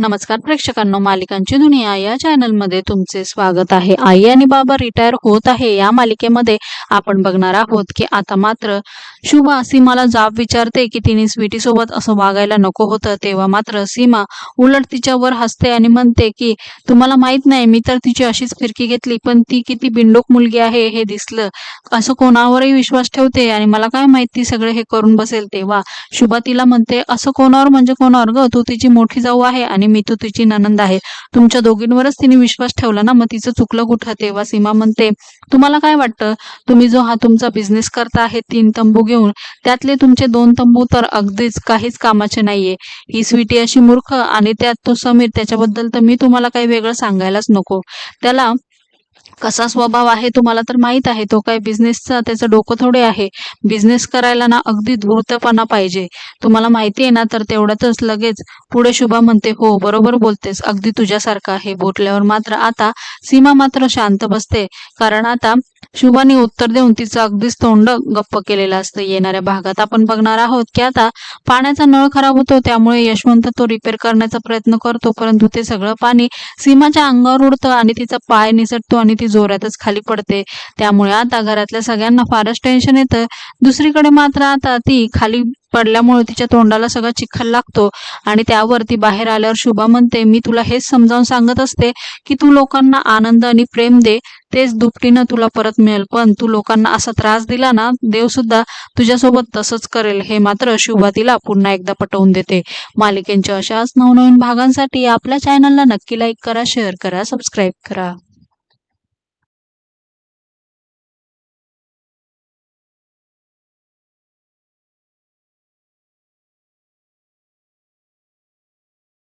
नमस्कार प्रेक्षकांनो मालिकांची दुनिया या चॅनलमध्ये तुमचे स्वागत आहे. आई आणि बाबा रिटायर होत आहे. या मालिकेमध्ये आपण बघणार आहोत की आता मात्र शुभा सीमाला जाब विचारते की तिने स्वीटी सोबत असं वागायला नको होतं. तेव्हा मात्र सीमा उलट तिच्यावर हसते आणि म्हणते की तुम्हाला माहीत नाही मी तर तिची अशीच फिरकी घेतली पण ती किती बिंडोक मुलगी आहे हे दिसलं. असं कोणावरही विश्वास ठेवते आणि मला काय माहीत ती सगळे हे करून बसेल. तेव्हा शुभा तिला म्हणते असं कोणावर म्हणजे कोणावर ग? तू तिची मोठी जाऊ आहे आणि मी तू तिची ननंद आहे. तुमच्या दोघींवरच तिने विश्वास ठेवला ना मग तिचं चुकलं कुठं? तेव्हा सीमा म्हणते तुम्हाला काय वाटतं? तुम्ही जो हा तुमचा बिझनेस करता आहे तीन तंबू घेऊन त्यातले तुमचे दोन तंबू तर अगदीच काहीच कामाचे नाहीये. ही स्वीटी अशी मूर्ख आणि त्यात तो समीर त्याच्याबद्दल तर मी तुम्हाला काही वेगळं सांगायलाच नको. त्याला कसा स्वभाव आहे तुम्हाला तर माहीत आहे तो काय बिझनेसचा त्याचं डोकं थोडे आहे. बिझनेस करायला ना अगदी धूर्तपणा पाहिजे. तुम्हाला माहिती आहे ना तर तेवढ्यातच लगेच पुढे शुभा म्हणते हो बरोबर बोलतेस. अगदी तुझ्यासारखं आहे. बोटल्यावर मात्र आता सीमा मात्र शांत बसते. कारण आता शुभाने उत्तर देऊन तिचं अगदीच तोंड गप्प केलेलं असतं. येणाऱ्या भागात आपण बघणार आहोत की आता पाण्याचा नळ खराब होतो त्यामुळे यशवंत तो रिपेअर करण्याचा प्रयत्न करतो परंतु ते सगळं पाणी सीमाच्या अंगावर उडतं आणि तिचा पाय निसटतो आणि ती जोरातच खाली पडते. त्यामुळे आता घरातल्या सगळ्यांना फारच टेन्शन येतं. दुसरीकडे मात्र आता ती खाली पडल्यामुळे तिच्या तोंडाला सगळा चिखल लागतो आणि त्यावर ती बाहेर आल्यावर शुभा म्हणते मी तुला हेच समजावून सांगत असते की तू लोकांना आनंद आणि प्रेम दे तेच दुपटीनं तुला परत मिळेल. पण तू लोकांना असा त्रास दिला ना देव सुद्धा तुझ्यासोबत तसंच करेल. हे मात्र शुभा तिला पुन्हा एकदा पटवून देते. मालिकेंच्या अशाच नवनवीन भागांसाठी आपल्या चॅनलला नक्की लाईक करा शेअर करा सबस्क्राईब करा.